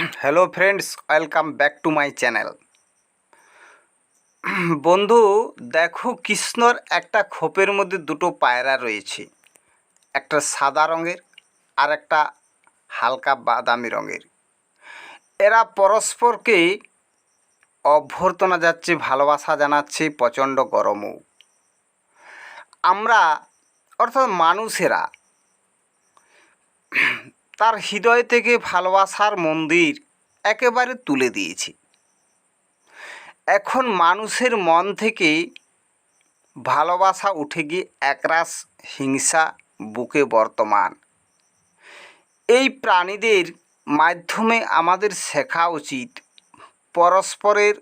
Hello friends welcome back to my channel বন্ধু, দেখো কৃষ্ণর একটা খোপের মধ্যে দুটো পায়রা রয়েছে। একটা সাদা রঙের আর একটা হালকা বাদামি রঙের। এরা পরস্পরকে অভ্যর্থনা যাচ্ছে, ভালোবাসা জানাচ্ছে, প্রচণ্ড গরমও। আমরা, অর্থাৎ মানুষেরা তার হৃদয় থেকে ভালোবাসার মন্দির একেবারে তুলে দিয়েছি। এখন মানুষের মন থেকে ভালোবাসা উঠে গিয়ে একরাশ হিংসা বুকে বর্তমান। এই প্রাণীদের মাধ্যমে আমাদের শেখা উচিত, পরস্পরের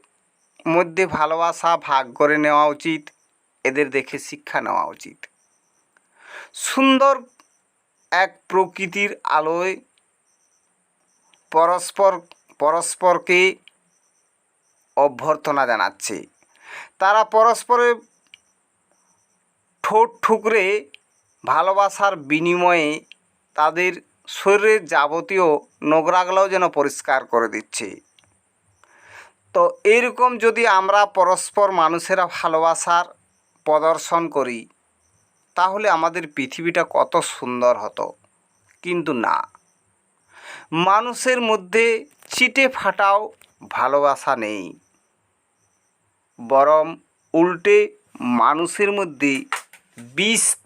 মধ্যে ভালোবাসা ভাগ করে নেওয়া উচিত, এদের দেখে শিক্ষা নেওয়া উচিত। সুন্দর এক প্রকৃতির আলোয় পরস্পর, পরস্পরকে অভ্যর্থনা জানাচ্ছে। তারা পরস্পরের ঠোঁট ঠুকরে ভালোবাসার বিনিময়ে তাদের শরীরের যাবতীয় নোংরাগুলোও যেন পরিষ্কার করে দিচ্ছে। তো এরকম যদি আমরা পরস্পর মানুষেরা ভালোবাসার প্রদর্শন করি তাহলে আমাদের পৃথিবীটা কত সুন্দর হতো। কিন্তু না। মানুষের মধ্যে চিটে ফাটাও ভালোবাসা নেই। বরং উল্টে মানুষের মধ্যে বিষ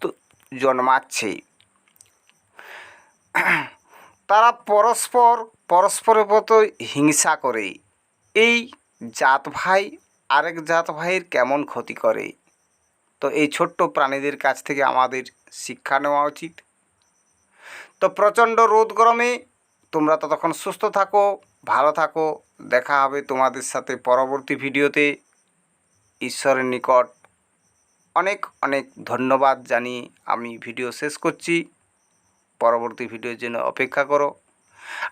জন্মাচ্ছে। তারা পরস্পর, পরস্পরের মতো হিংসা করে। এই জাত ভাই আরেক জাত ভাইয়ের কেমন ক্ষতি করে? তো এই ছোট্ট প্রাণীদের কাছ থেকে আমাদের শিক্ষা নেওয়া উচিত। তো প্রচণ্ড রোদ গরমে তোমরা ততক্ষণ সুস্থ থাকো, ভালো থাকো। দেখা হবে তোমাদের সাথে পরবর্তী ভিডিওতে। ঈশ্বরের নিকট অনেক অনেক ধন্যবাদ জানিয়ে আমি ভিডিও শেষ করছি। পরবর্তী ভিডিওর জন্য অপেক্ষা করো।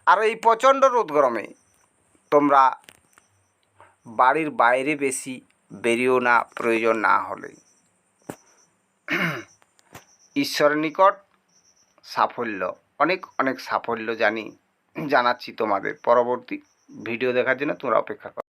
আর এই প্রচণ্ড রোদ গরমে তোমরা বাড়ির বাইরে বেশি বেরিয়েও না, প্রয়োজন না হলে। ঈশ্বরের নিকট সাফল্য। অনেক অনেক সাফল্য জানি, জানাচ্ছি তোমাদের। পরবর্তী ভিডিও দেখার জন্য তোমরা অপেক্ষা করো।